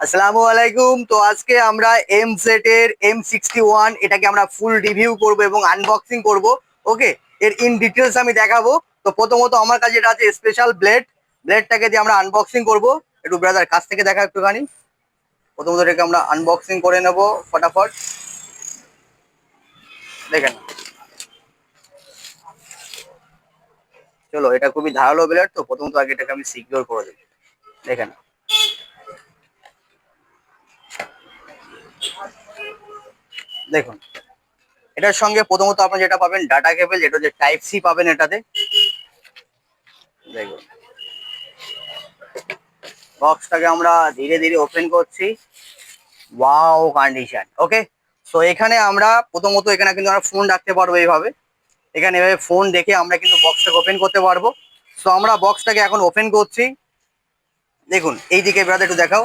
আসসালামু আলাইকুম। তো আজকে আমরা এম সেটের এম সিক্সটি ওয়ান এটাকে আমরা ফুল রিভিউ করব এবং আনবক্সিং করব। ওকে? এর ইন ডিটেলস আমি দেখাবো। তো প্রথমত আমার কাছে এটা আছে স্পেশাল ব্লেড ব্লেডটাকে দিয়ে আমরা আনবক্সিং করব। একটু ব্রাদার কাছ থেকে দেখা একটুখানি। প্রথমত এটাকে আমরা আনবক্সিং করে নেব ফটাফট। দেখেন। চলো, এটা খুবই ধারালো ব্লেড তো প্রথমত আগে এটাকে আমি সিকিউর করে দেবো। দেখেন। দেখুন, এটার সঙ্গে প্রথমত আপনি যেটা পাবেন ডাটা কেবল যেটা হচ্ছে টাইপ সি পাবেন এটাতে। দেখুন বক্সটাকে আমরা ধীরে ধীরে ওপেন করছি। ওয়াও কন্ডিশন ওকে সো এখানে আমরা প্রথমত এখানে কিন্তু আমরা ফোন রাখতে পারব এইভাবে। এখানে এভাবে ফোন দেখে আমরা কিন্তু বক্সটাকে ওপেন করতে পারব। সো আমরা বক্সটাকে এখন ওপেন করছি। দেখুন এই দিকে ব্রাদার একটু দেখাও।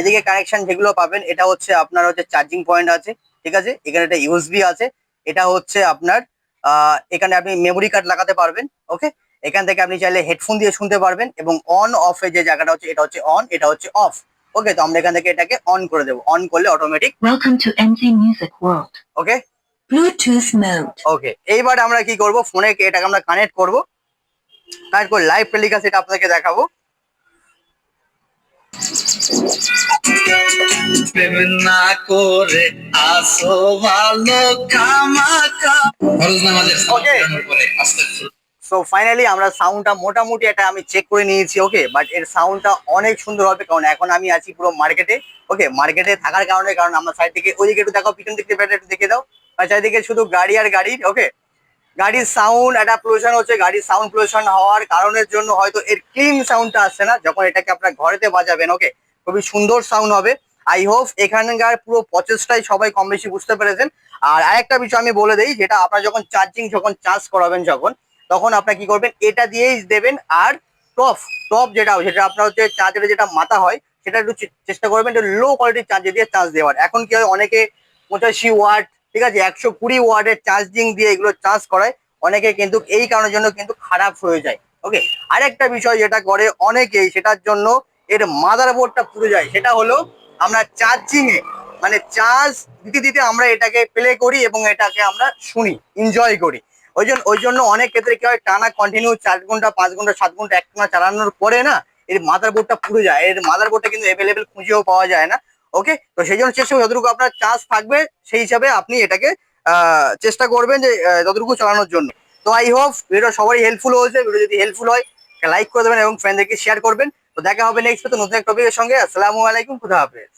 এদিকে কানেকশন যেগুলো পাবেন, এটা হচ্ছে আপনার হচ্ছে চার্জিং পয়েন্ট আছে। ঠিক আছে? এখানে একটা ইউএসবি আছে। এটা হচ্ছে আপনার এখানে আপনি মেমোরি কার্ড লাগাতে পারবেন ওকে এখান থেকে আপনি চাইলে হেডফোন দিয়ে শুনতে পারবেন এবং অন অফ এর যে জায়গাটা হচ্ছে এটা হচ্ছে অন এটা হচ্ছে অফ ওকে তো আমরা এখান থেকে এটাকে অন করে দেবো। অন করলে automatic Welcome to MZ Music World. Okay Bluetooth mode. Okay এইবার আমরা কি করব? ফোনে এটাকে আমরা কানেক্ট করব। কানেক্ট করে লাইভ টেলিকাস্ট এটা আপনাকে দেখাবো। প্রেম না করে আসো ভালো কামাকা ফরজ নামাজের পরে আস্তাগফিরুল্লাহ। সো ফাইনালি আমরা সাউন্ডটা মোটামুটি এটা আমি চেক করে নিয়েছি ওকে বাট এর সাউন্ডটা অনেক সুন্দর হবে কারণ এখন আমি আছি পুরো মার্কেটে ওকে মার্কেটে থাকার কারণে কারণ আমার সাইড থেকে ওইদিকে একটু দেখো পিছন দিকে একটু দেখে দাও। আর চারিদিকে শুধু গাড়ি আর গাড়ি ওকে গাড়ির সাউন্ড একটা পলিউশন হচ্ছে গাড়ির সাউন্ড পলিউশন হওয়ার কারণের জন্য হয়তো এর ক্লিন সাউন্ডটা আসছে না যখন এটাকে আপনার ঘরেতে বাজাবেন ওকে খুবই সুন্দর সাউন্ড হবে। আই হোপ এখানকার পুরো প্রচেষ্টাই সবাই কম বেশি বুঝতে পেরেছেন। আর আরেকটা বিষয় আমি বলে দিই, যেটা আপনার যখন চার্জিং যখন চার্জ করাবেন যখন, তখন আপনার কি করবেন? এটা দিয়েই দেবেন আর টপ টপ যেটা যেটা আপনার হচ্ছে চার্জারে যেটা মাথা হয়, সেটা একটু চেষ্টা করবেন একটু লো কোয়ালিটির চার্জ দিয়ে চার্জ দেওয়ার। এখন কি হয়, অনেকে পঁচাশি ওয়াট ঠিক আছে, একশো কুড়ি ওয়াটের চার্জিং দিয়ে এগুলো চার্জ করায়। অনেকে কিন্তু এই কারণের জন্য কিন্তু খারাপ হয়ে যায়। ওকে আরেকটা বিষয় যেটা করে অনেকেই, সেটার জন্য এর মাদার বোর্ডটা পুড়ে যায়, সেটা হলো আমরা চার্জিং এ মানে চার্জ দিতে দিতে আমরা এটাকে প্লে করি এবং এটাকে আমরা শুনি এনজয় করি। ওই জন্য ওই জন্য অনেক ক্ষেত্রে কি হয়, টানা কন্টিনিউ চার ঘণ্টা, পাঁচ ঘণ্টা, সাত ঘণ্টা, এক ঘণ্টা চালানোর পরে না, এর মাদার বোর্ডটা পুড়ে যায়। এর মাদার বোর্ডটা কিন্তু অ্যাভেলেবেল খুঁজেও পাওয়া যায় না। ওকে? তো সেই জন্য চেষ্টা যতটুকু আপনার চার্জ থাকবে, সেই হিসাবে আপনি এটাকে চেষ্টা করবেন যে যতটুকু চালানোর জন্য। তো আই হোপ ভিডিও সবারই হেল্পফুল হয়েছে। ভিডিও যদি হেল্পফুল হয় লাইক করে দেবেন এবং ফ্রেন্ডদেরকে শেয়ার করবেন। তো দেখা হবে নেক্সট নতুন এক টপিকের সঙ্গে। আসসালামু আলাইকুম খুদা হাফেজ।